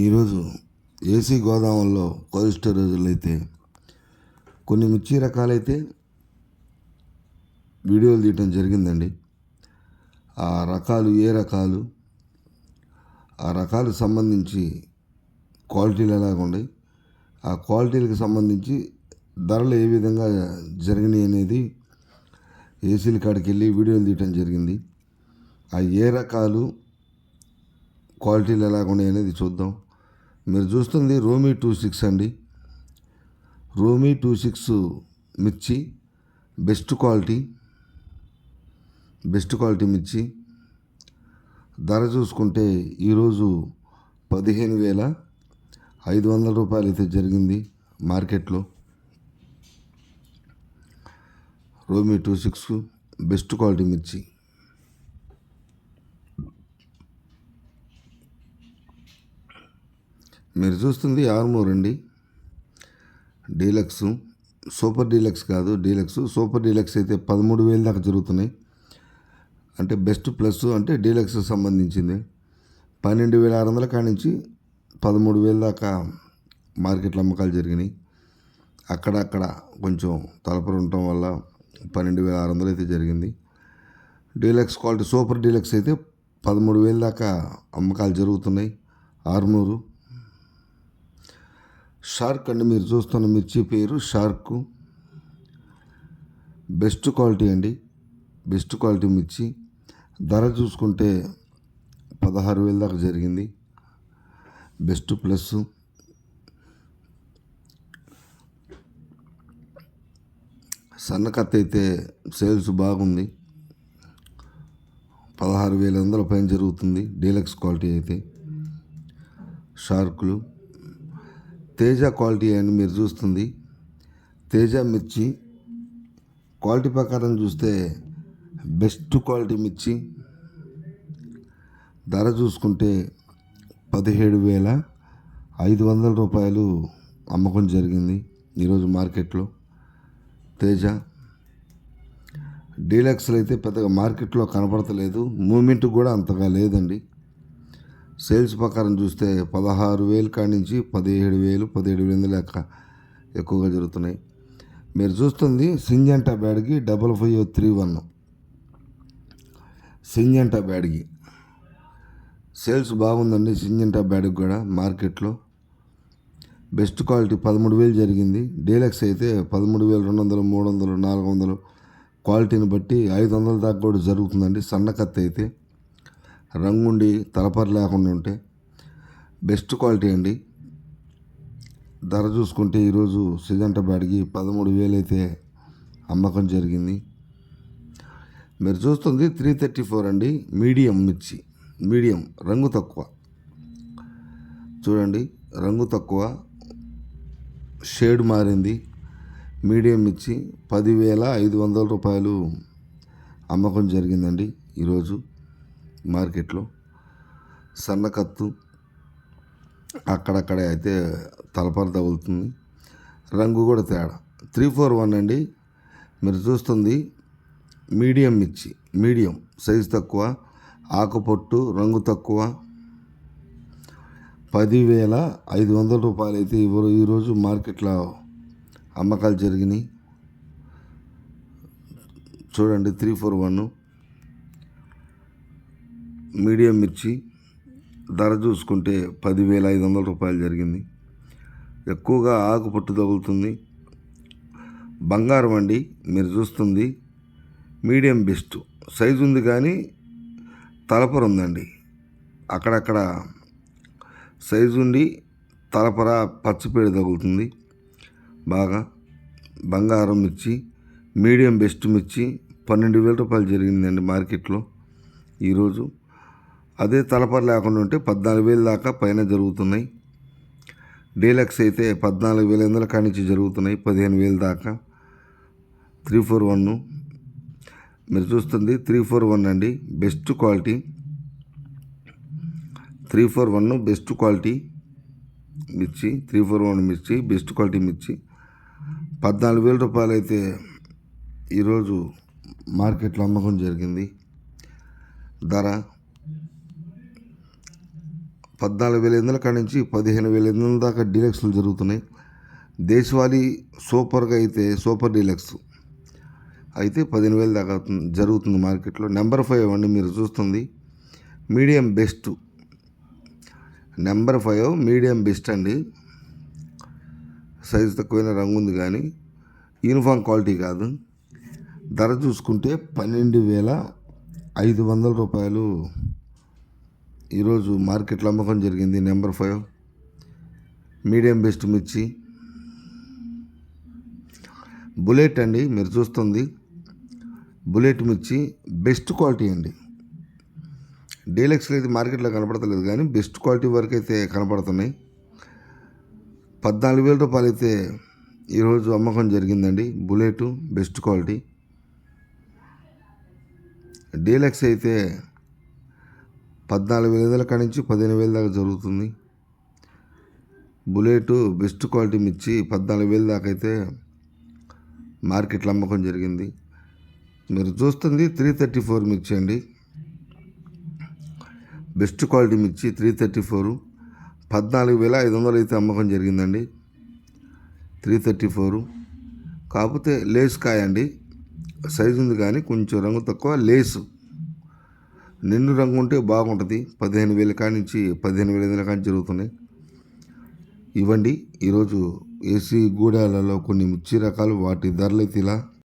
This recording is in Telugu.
ఈరోజు ఏసీ గోదాముల్లో కోల్డ్ స్టోరేజ్లు అయితే కొన్ని మిర్చి రకాలైతే వీడియోలు తీయటం జరిగిందండి. ఆ రకాలు ఏ రకాలు? ఆ రకాలకు సంబంధించి క్వాలిటీలు ఎలాగ ఉన్నాయి? ఆ క్వాలిటీలకు సంబంధించి ధరలు ఏ విధంగా జరిగినాయి అనేది ఏసీల కాడికి వెళ్ళి వీడియోలు తీయటం జరిగింది. ఆ ఏ రకాలు క్వాలిటీలు ఎలాగ ఉన్నాయి అనేది చూద్దాం. మీరు చూస్తుంది రోమీ టూ సిక్స్ అండి. రోమీ టూ సిక్స్ మిర్చి బెస్ట్ క్వాలిటీ బెస్ట్ క్వాలిటీ మిర్చి. ధర చూసుకుంటే ఈరోజు పదిహేను వేల ఐదు వందల రూపాయలు అయితే జరిగింది మార్కెట్లో. రోమీ టూ సిక్స్ బెస్ట్ క్వాలిటీ మిర్చి. మీరు చూస్తుంది ఆర్మూర్ అండి డీలక్స్ సూపర్ డీలక్స్ కాదు డీలక్స్. సూపర్ డీలక్స్ అయితే పదమూడు వేలు దాకా జరుగుతున్నాయి. అంటే బెస్ట్ ప్లస్ అంటే డీలక్స్ సంబంధించింది. పన్నెండు వేల ఆరు వందల కాడి నుంచి పదమూడు వేల దాకా మార్కెట్లో అమ్మకాలు జరిగినాయి. అక్కడక్కడ కొంచెం తలపర ఉండటం వల్ల పన్నెండు వేల ఆరు వందలు అయితే జరిగింది. డీలక్స్ క్వాలిటీ సూపర్ డీలక్స్ అయితే పదమూడు వేల దాకా అమ్మకాలు జరుగుతున్నాయి. ఆర్మూరు షార్క్ అండి మీరు చూస్తున్న మిర్చి పేరు షార్క్ బెస్ట్ క్వాలిటీ అండి. బెస్ట్ క్వాలిటీ మిర్చి. ధర చూసుకుంటే పదహారు వేల దాకా జరిగింది. బెస్ట్ ప్లస్ సన్నకత్త అయితే సేల్స్ బాగుంది. పదహారు వేల వందల పైన జరుగుతుంది. డీలక్స్ క్వాలిటీ అయితే. షార్కులు. తేజ క్వాలిటీ అని మీరు చూస్తుంది. తేజ మిర్చి. క్వాలిటీ ప్రకారం చూస్తే బెస్ట్ క్వాలిటీ మిర్చి. ధర చూసుకుంటే పదిహేడు వేల ఐదు వందల రూపాయలు అమ్మకం జరిగింది ఈరోజు మార్కెట్లో. తేజ. డీలక్స్లు అయితే పెద్దగా మార్కెట్లో కనపడతలేదు. మూమెంట్ కూడా అంతగా లేదండి. సేల్స్ ప్రకారం చూస్తే పదహారు వేలు కాడి నుంచి పదిహేడు వేలు పదిహేడు వేల లెక్క ఎక్కువగా జరుగుతున్నాయి. మీరు చూస్తుంది Syngenta Byadgi double five three one. Syngenta Byadgi. Sales బాగుందండి సింజంటా బ్యాడ్కి కూడా మార్కెట్లో. బెస్ట్ క్వాలిటీ పదమూడు వేలు జరిగింది. డీలక్స్ అయితే పదమూడు వేలు రెండు వందలు మూడు వందలు నాలుగు వందలు క్వాలిటీని బట్టి ఐదు వందల దాకా కూడా జరుగుతుందండి. సన్న కత్తి అయితే. రంగుండి తలపర లేకుండా ఉంటే బెస్ట్ క్వాలిటీ అండి. ధర చూసుకుంటే ఈరోజు సిజంట బ్యాడ్కి పదమూడు వేలు అయితే అమ్మకం జరిగింది. మీరు చూస్తుంది త్రీ థర్టీ ఫోర్ అండి. మీడియం మిర్చి మీడియం రంగు తక్కువ. చూడండి రంగు తక్కువ. షేడ్ మారింది. మీడియం మిర్చి పదివేల ఐదు వందల రూపాయలు అమ్మకం జరిగిందండి ఈరోజు. మార్కెట్లో సన్నకత్తు అక్కడక్కడ అయితే తలపర తగులుతుంది. రంగు కూడా తేడా. త్రీ ఫోర్ వన్ అండి. మీరు చూస్తుంది మీడియం మిర్చి మీడియం. సైజు తక్కువ ఆకుపొట్టు రంగు తక్కువ. పదివేల ఐదు వందల రూపాయలు అయితే ఇవ్వరు. ఈరోజు మార్కెట్లో అమ్మకాలు జరిగినాయి. చూడండి త్రీ ఫోర్ వన్. మీడియం మిర్చి ధర చూసుకుంటే పదివేల ఐదు వందల రూపాయలు జరిగింది. ఎక్కువగా ఆకు పట్టు తగులుతుంది. బంగారం అండి మీరు చూస్తుంది. Medium best. సైజు ఉంది కానీ తలపర ఉందండి. అక్కడక్కడ సైజు ఉండి తలపర పచ్చిపేడు తగులుతుంది. బాగా బంగారం మిర్చి మీడియం బెస్ట్ మిర్చి పన్నెండు వేల రూపాయలు జరిగిందండి మార్కెట్లో. ఈరోజు అదే తలపర లేకుండా ఉంటే పద్నాలుగు వేలు దాకా పైన జరుగుతున్నాయి. డీలక్స్ అయితే పద్నాలుగు వేల ఎనిమిది కాడి నుంచి జరుగుతున్నాయి పదిహేను వేల దాకా. త్రీ ఫోర్ వన్ మీరు చూస్తుంది త్రీ ఫోర్ వన్ అండి best quality. Three four one best quality మిర్చి త్రీ ఫోర్ వన్ మిర్చి బెస్ట్ క్వాలిటీ మిర్చి. పద్నాలుగు వేల రూపాయలు అయితే ఈరోజు మార్కెట్లో అమ్మకం జరిగింది. ధర పద్నాలుగు వేల ఎనిమిది కాడ నుంచి పదిహేను వేల ఎనిమిది దాకా డీలక్స్లు జరుగుతున్నాయి. దేశవాళీ సూపర్గా అయితే సూపర్ డీలక్స్ అయితే పదిహేను వేల దాకా జరుగుతుంది మార్కెట్లో. నెంబర్ ఫైవ్ అండి మీరు చూస్తుంది medium best. Number five medium best అండి. సైజు తక్కువైన రంగు ఉంది కానీ యూనిఫామ్ క్వాలిటీ కాదు. ధర చూసుకుంటే పన్నెండు వేల ఐదు వందల రూపాయలు ఈరోజు మార్కెట్లో అమ్మకం జరిగింది నెంబర్ ఫైవ్. మీడియం బెస్ట్ మిర్చి. బుల్లెట్ అండి మీరు చూస్తుంది. బుల్లెట్ మిర్చి బెస్ట్ క్వాలిటీ అండి. డీలక్స్లో అయితే మార్కెట్లో కనపడతలేదు కానీ బెస్ట్ క్వాలిటీ వరకు అయితే కనపడుతున్నాయి. పద్నాలుగు వేల రూపాయలు అయితే ఈరోజు అమ్మకం జరిగిందండి. Bullet best quality. డీలక్స్ అయితే పద్నాలుగు వేల ఐదు కాడి నుంచి పదిహేను వేల దాకా జరుగుతుంది. బుల్లెట్ బెస్ట్ క్వాలిటీ మిర్చి పద్నాలుగు వేల దాకా అయితే మార్కెట్లో అమ్మకం జరిగింది. మీరు చూస్తుంది త్రీ థర్టీ ఫోర్ మిర్చి అండి. బెస్ట్ క్వాలిటీ మిర్చి త్రీ థర్టీ ఫోర్. పద్నాలుగు వేల ఐదు వందలు అయితే అమ్మకం జరిగిందండి. Three thirty four. కాకపోతే లేస్ కాయ అండి. సైజు ఉంది కానీ కొంచెం రంగు తక్కువ లేసు. నిండు రంగు ఉంటే బాగుంటుంది. పదిహేను వేల కానించి పదిహేను వేల ఐదు కానీ జరుగుతున్నాయి. ఇవ్వండి. ఈరోజు ఏసీ గూడాలలో కొన్ని మిర్చి రకాలు వాటి ధరలు అయితే ఇలా